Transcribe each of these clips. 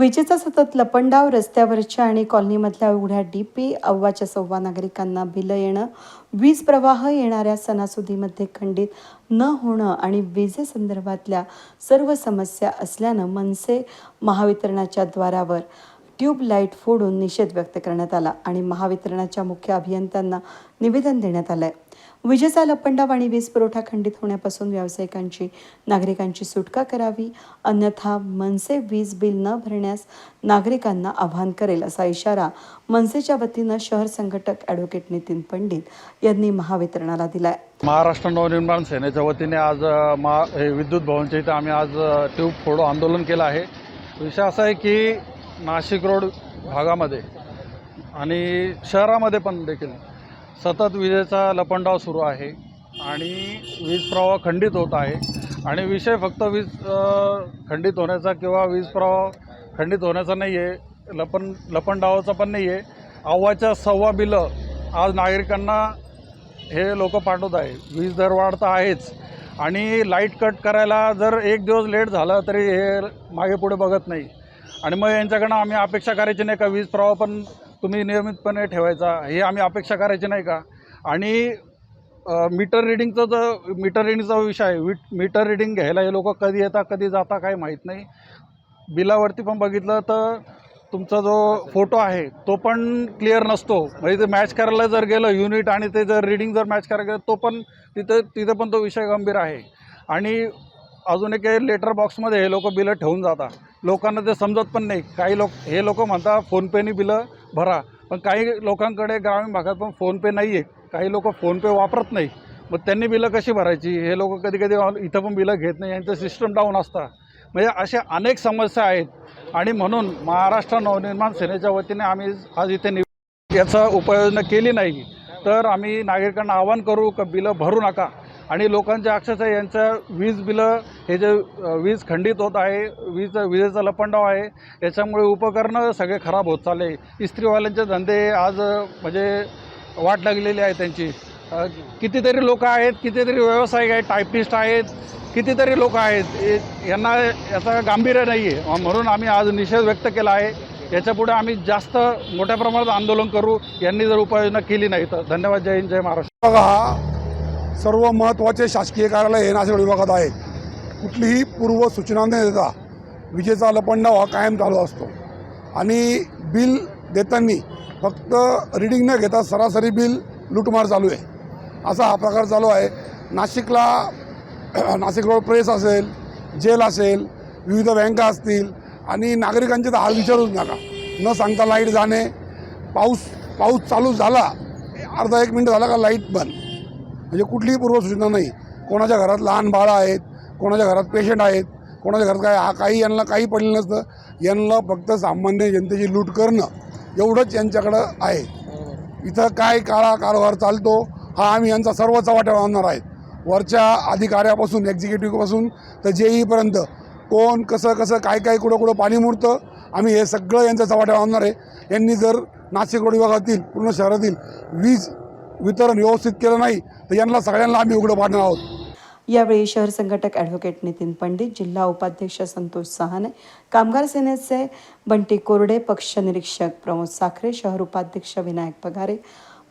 विजेचा सतत लपंडाव रस्त्यावरच्या आणि कॉलनीमधल्या उघड्या डीपी अव्वाच्या सव्वा नागरिकांना बिलं येणं वीज प्रवाह येणाऱ्या सणासुदीमध्ये खंडित न होणं आणि विजेसंदर्भातल्या सर्व समस्या असल्यानं मनसे महावितरणाच्या द्वारावर ट्यूबलाईट फोडून निषेध व्यक्त करण्यात आला आणि महावितरणाच्या मुख्य अभियंत्यांना निवेदन देण्यात आलं आहे विजेचा लपंडाव आणि वीज पुरवठा खंडित होण्यापासून व्यावसायिकांची नागरिकांची सुटका करावी अन्यथा मनसे वीज बिल न भरण्यास नागरिकांना आवाहन करेल असा इशारा मनसेच्या वतीनं शहर संघटक ॲडव्होकेट नितीन पंडित यांनी महावितरणाला दिलाय. महाराष्ट्र नवनिर्माण सेनेच्या वतीने आज महा विद्युत भवनच्या इथे आम्ही आज ट्यूब फोडो आंदोलन केलं आहे. विषय असा आहे की नाशिक रोड भागामध्ये आणि शहरामध्ये पण देखील सतत विजेचा लपंडाव सुरू आहे आणि वीज प्रवाह खंडित होत आहे. आणि विषय फक्त वीज खंडित होण्याचा किंवा वीज प्रवाह खंडित होण्याचा नाही आहे लपन लपंडावाचा पण नाही आहे अव्वाच्या सव्वा बिलं आज नागरिकांना हे लोक पाठवत आहे वीज दर वाढ तर आहेच. आणि लाइट कट करायला जर एक दिवस लेट झालं तरी हे मागे पुढे बघत नाही. आणि मग यांच्याकडनं आम्ही अपेक्षा करायची नाही का वीज प्रवाह पण तुम्ही नियमितपणे ठेवायचा हे आम्ही अपेक्षा करायची नाही का? आणि मीटर रिडिंगचं जो मीटर रिडिंगचा विषय आहे वीट मीटर रिडिंग घ्यायला हे लोक कधी येतात कधी जाता काही माहीत नाही. बिलावरती पण बघितलं तर तुमचा जो फोटो आहे तो पण क्लिअर नसतो. म्हणजे ते मॅच करायला जर गेलं युनिट आणि ते जर रिडिंग जर मॅच करायला गेलं तो पण तिथं तिथं पण तो विषय गंभीर आहे. आणि अजून एक लेटर बॉक्समध्ये हे लोक बिलं ठेवून जातात. लोकांना ते समजत पण नाही. काही लोक हे लोक म्हणतात फोनपेनी बिलं भरा. पण काही लोकांकडे ग्रामीण भागात पण फोनपे नाही आहे काही लोक फोनपे वापरत नाही. मग त्यांनी बिलं कशी भरायची? हे लोक कधी कधी इथं पण बिलं घेत नाही. यांचं सिस्टम डाऊन असतं. म्हणजे अशा अनेक समस्या आहेत. आणि म्हणून महाराष्ट्र नवनिर्माण सेनेच्या वतीने आम्ही आज इथे नि याचा उपाययोजना केली नाही. तर आम्ही नागरिकांना आवाहन करू का बिलं भरू नका. आणि लोकांच्या अक्षरशः यांचं वीज बिलं हे जे वीज खंडित होत आहे वीज विजेचा लपंडाव आहे याच्यामुळे उपकरणं सगळे खराब होत चालले. इस्त्रीवाल्यांचे धंदे आज म्हणजे वाट लागलेली आहे त्यांची. कितीतरी लोक आहेत कितीतरी व्यावसायिक आहेत टायपिस्ट आहेत कितीतरी लोक आहेत. यांना याचा गांभीर्य नाही आहे म्हणून आम्ही आज निषेध व्यक्त केला आहे. याच्यापुढे आम्ही जास्त मोठ्या प्रमाणात आंदोलन करू. यांनी जर उपाययोजना केली नाही तर. धन्यवाद. जय हिंद जय महाराष्ट्र. बघा सर्व महत्त्वाचे शासकीय कार्यालय हे नाशिक विभागात आहे कुठलीही पूर्व सूचना न देता विजेचा लपंडाव हा कायम चालू असतो. आणि बिल देताना फक्त रिडिंग न घेता सरासरी बिल लुटमार चालू आहे. असा हा प्रकार चालू आहे. नाशिकला नाशिक रोड प्रेस असेल जेल असेल विविध बँका असतील आणि नागरिकांचे तर हाल विचारूच नका. न सांगता लाइट जाणे पाऊस पाऊस चालू झाला अर्धा एक मिनटं झाला का लाइट बंद? म्हणजे कुठलीही पूर्वसूचना नाही. कोणाच्या घरात लहान बाळं आहेत कोणाच्या घरात पेशंट आहेत कोणाच्या घरात काय हा काही यांना काही पडलेलं नसतं. यांना फक्त सामान्य जनतेची लूट करणं एवढंच यांच्याकडं आहे. इथं काय काळा कारभार चालतो हा आम्ही यांचा सर्व चव्हाट्यावर आणणार आहेत वरच्या अधिकाऱ्यापासून एक्झिक्युटिव्हपासून तर जेईपर्यंत कोण कसं कसं काय काय कुठं कुठं पाणी मुरतं आम्ही हे सगळं यांच्या चव्हाट्यावर आणणार आहे. यांनी जर नाशिक रोड विभागातील पूर्ण शहरातील वीज वितरण व्यवस्थित केलं नाही तर यांना सगळ्यांना आम्ही उघडं पाडणार आहोत. यावेळी शहर संघटक ॲडव्होकेट नितीन पंडित जिल्हा उपाध्यक्ष संतोष सहाने कामगार सेनेचे बंटी कोरडे पक्ष निरीक्षक प्रमोद साखरे शहर उपाध्यक्ष विनायक पगारे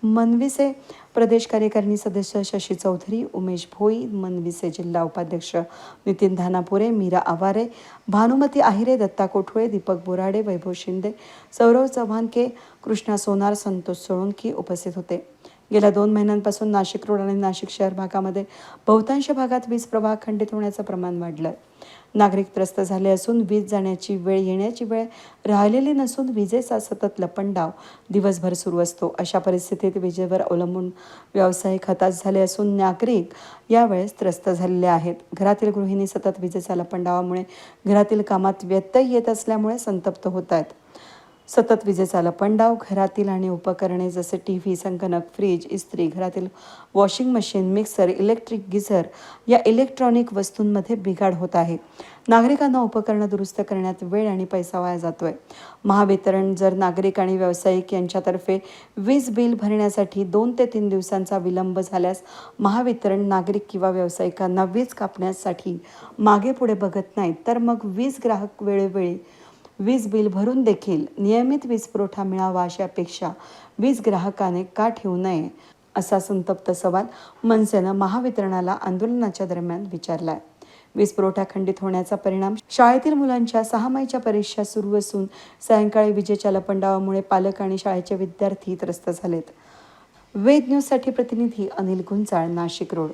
मनविसे प्रदेश कार्यकारिणी सदस्य शशी चौधरी उमेश भोई मनविसे जिल्हा उपाध्यक्ष नितीन धानापुरे मीरा आवारे भानुमती आहिरे दत्ता कोठुळे दीपक बोराडे वैभव शिंदे सौरव चव्हाणके कृष्णा सोनार संतोष सोळंकी उपस्थित होते. गेल्या दोन महिन्यांपासून नाशिक रोड आणि नाशिक शहर भागामध्ये बहुतांश भागात वीज प्रवाह खंडित होण्याचं प्रमाण वाढलं नागरिक त्रस्त झाले असून वीज जाण्याची वेळ येण्याची वेळ राहिलेली नसून विजेचा सतत लपंडाव दिवसभर सुरू असतो. अशा परिस्थितीत विजेवर अवलंबून व्यावसायिक हताश झाले असून नागरिक यावेळेस त्रस्त झालेले आहेत. घरातील गृहिणी सतत विजेच्या लपंडावामुळे घरातील कामात व्यत्यय येत असल्यामुळे संतप्त होत आहेत. सतत विजेचा लपंडाव घरातील आणि उपकरणे जसे टी व्ही संगणक फ्रीज इस्त्री घरातील washing machine mixer electric geyser या इलेक्ट्रॉनिक वस्तूंमध्ये बिघाड होत आहे. नागरिकांना उपकरणं दुरुस्त करण्यात वेळ आणि पैसा वाया जातोय. महावितरण जर नागरिक आणि व्यावसायिक यांच्यातर्फे वीज बिल भरण्यासाठी दोन ते तीन दिवसांचा विलंब झाल्यास महावितरण नागरिक किंवा व्यावसायिकांना वीज कापण्यासाठी मागे पुढे बघत नाहीत तर मग वीज ग्राहक वेळोवेळी वीज बिल भरून देखील नियमित वीज पुरवठा मिळावा अशी अपेक्षा वीज ग्राहकाने का ठेवू नये असा संतप्त सवाल मनसेनं महावितरणाला आंदोलनाच्या दरम्यान विचारला आहे वीज पुरवठा खंडित होण्याचा परिणाम शाळेतील मुलांच्या सहामाहीच्या परीक्षा सुरू असून सायंकाळी विजेच्या लपंडावामुळे पालक आणि शाळेचे विद्यार्थी त्रस्त झालेत. वेद न्यूजसाठी प्रतिनिधी अनिल गुंजाळ नाशिक रोड.